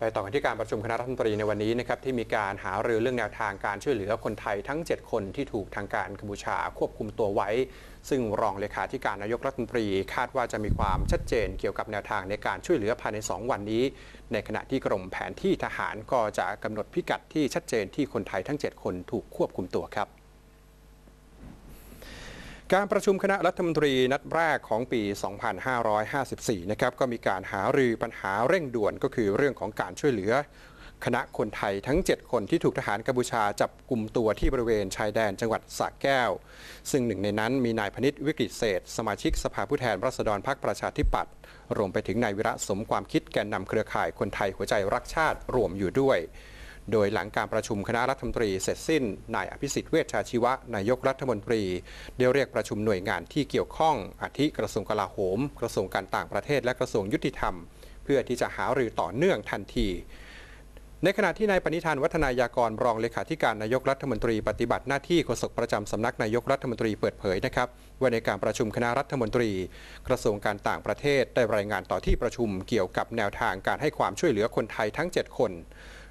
ไปต่อกันที่การประชุมคณะรัฐมนตรีในวันนี้นะครับที่มีการหารือเรื่องแนวทางการช่วยเหลือคนไทยทั้ง 7 คนที่ถูกทางการกัมพูชาควบคุมตัวไว้ ซึ่งรองเลขาธิการนายกรัฐมนตรี คาดว่าจะมีความชัดเจนเกี่ยวกับแนวทางในการช่วยเหลือภายใน 2 วันนี้ ในขณะที่กรมแผนที่ทหารก็จะกำหนดพิกัดที่ชัดเจนที่คนไทยทั้ง 7 คนถูกควบคุมตัวครับ การประชุมคณะรัฐมนตรีนัดแรกของปี 2554 นะครับ ก็มีการหารือปัญหาเร่งด่วนก็คือเรื่องของการช่วยเหลือ คณะคนไทยทั้ง 7 คนที่ถูกทหารกัมพูชาจับกลุ่มตัวที่บริเวณชายแดนจังหวัดสระแก้ว ซึ่งหนึ่งในนั้นมีนายพนิษฐ์วิกฤตเศษ สมาชิกสภาผู้แทนราษฎรพรรคประชาธิปัตย์รวมไปถึงนายวิระสมความคิดแกนนำเครือข่ายคนไทยหัวใจรักชาติรวมอยู่ด้วย โดยหลังการประชุมคณะรัฐมนตรีเสร็จสิ้น นายอภิสิทธิ์เวชชาชีวะ นายกรัฐมนตรีได้เรียกประชุมหน่วยงานที่เกี่ยวข้องอาทิกระทรวงกลาโหม กระทรวงการต่างประเทศและกระทรวงยุติธรรม เพื่อที่จะหารือต่อเนื่องทันทีในขณะที่นายปณิธานวัฒนายากรรองเลขาธิการนายกรัฐมนตรีปฏิบัติหน้าที่โฆษกประจำสำนักนายกรัฐมนตรีเปิดเผยนะครับว่าในการประชุมคณะรัฐมนตรี กระทรวงการต่างประเทศได้รายงานต่อที่ประชุมเกี่ยวกับแนวทางการให้ความช่วยเหลือคนไทยทั้ง 7 คน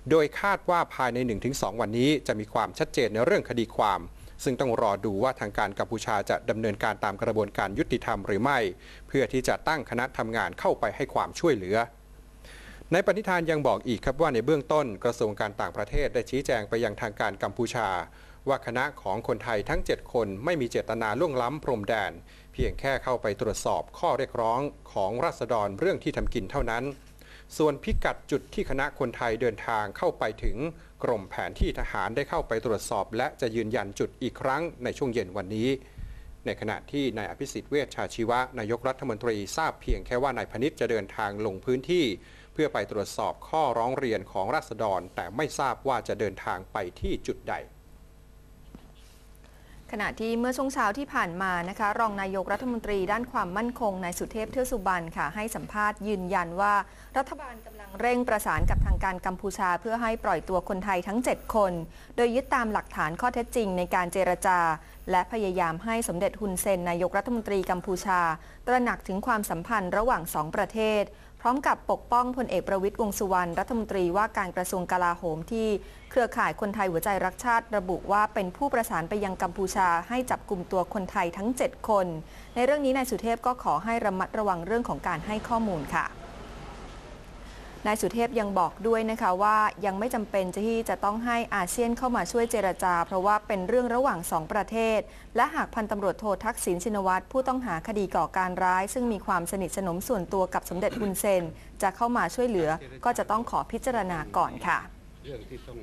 โดยคาดว่าภายใน 1-2 วันนี้จะมีความชัดเจนในเรื่องคดีความ ซึ่งต้องรอดูว่าทางการกัมพูชาจะดำเนินการตามกระบวนการยุติธรรมหรือไม่ เพื่อที่จะตั้งคณะทำงานเข้าไปให้ความช่วยเหลือในปณิธานยังบอกอีกครับว่าในเบื้องต้นกระทรวงการต่างประเทศได้ชี้แจงไปยังทางการกัมพูชา ว่าคณะของคนไทยทั้ง 7 คนไม่มีเจตนาล่วงล้ำพรมแดน เพียงแค่เข้าไปตรวจสอบข้อเรียกร้องของราษฎรเรื่องที่ทำกินเท่านั้น ส่วนพิกัดจุดที่คณะคนไทยเดินทางเข้าไปถึงกรมแผนที่ทหารได้เข้าไปตรวจสอบ และจะยืนยันจุดอีกครั้งในช่วงเย็นวันนี้ ในขณะที่นายอภิสิทธิ์เวชชาชีวะนายกรัฐมนตรีทราบเพียงแค่ว่านายพนิษฐ์จะเดินทางลงพื้นที่ เพื่อไปตรวจสอบข้อร้องเรียนของราษฎร แต่ไม่ทราบว่าจะเดินทางไปที่จุดใด ขณะที่เมื่อช่วงเช้าที่ผ่านมานะคะ รองนายกรัฐมนตรีด้านความมั่นคงนายสุเทพเทือกสุบรรณค่ะ ให้สัมภาษณ์ยืนยันว่า รัฐบาลกำลังเร่งประสานกับทางการกัมพูชา เพื่อให้ปล่อยตัวคนไทยทั้ง 7 คน โดยยึดตามหลักฐานข้อเท็จจริงในการเจรจา และพยายามให้สมเด็จฮุนเซนนายกรัฐมนตรีกัมพูชา ตระหนักถึงความสัมพันธ์ระหว่างสองประเทศ ร้อมกับปกป้องพลเอกประวิตยวงสุวรรณรัฐมนตรีว่าการกระทรวงกลาโหมที่เครือข่ายคนไทยหัวใจรักชาติ ระบุว่าเป็นผู้ประสานไปยังกัมพูชาให้จับกลุ่มตัวคนไทยทั้ง 7 คน ในเรื่องนี้นายสุเทพก็ขอให้ระมัดระวังเรื่องของการให้ข้อมูลค่ะ นายสุเทพยังบอกด้วยนะคะว่ายังไม่จำเป็นที่จะต้องให้อาเซียนเข้ามาช่วยเจรจา เพราะว่าเป็นเรื่องระหว่างสองประเทศ และหากพันตำรวจโททักษิณชินวัตรผู้ต้องหาคดีก่อการร้าย ซึ่งมีความสนิทสนมส่วนตัวกับสมเด็จฮุนเซน จะเข้ามาช่วยเหลือ ก็จะต้องขอพิจารณาก่อนค่ะ เรื่องที่ต้อง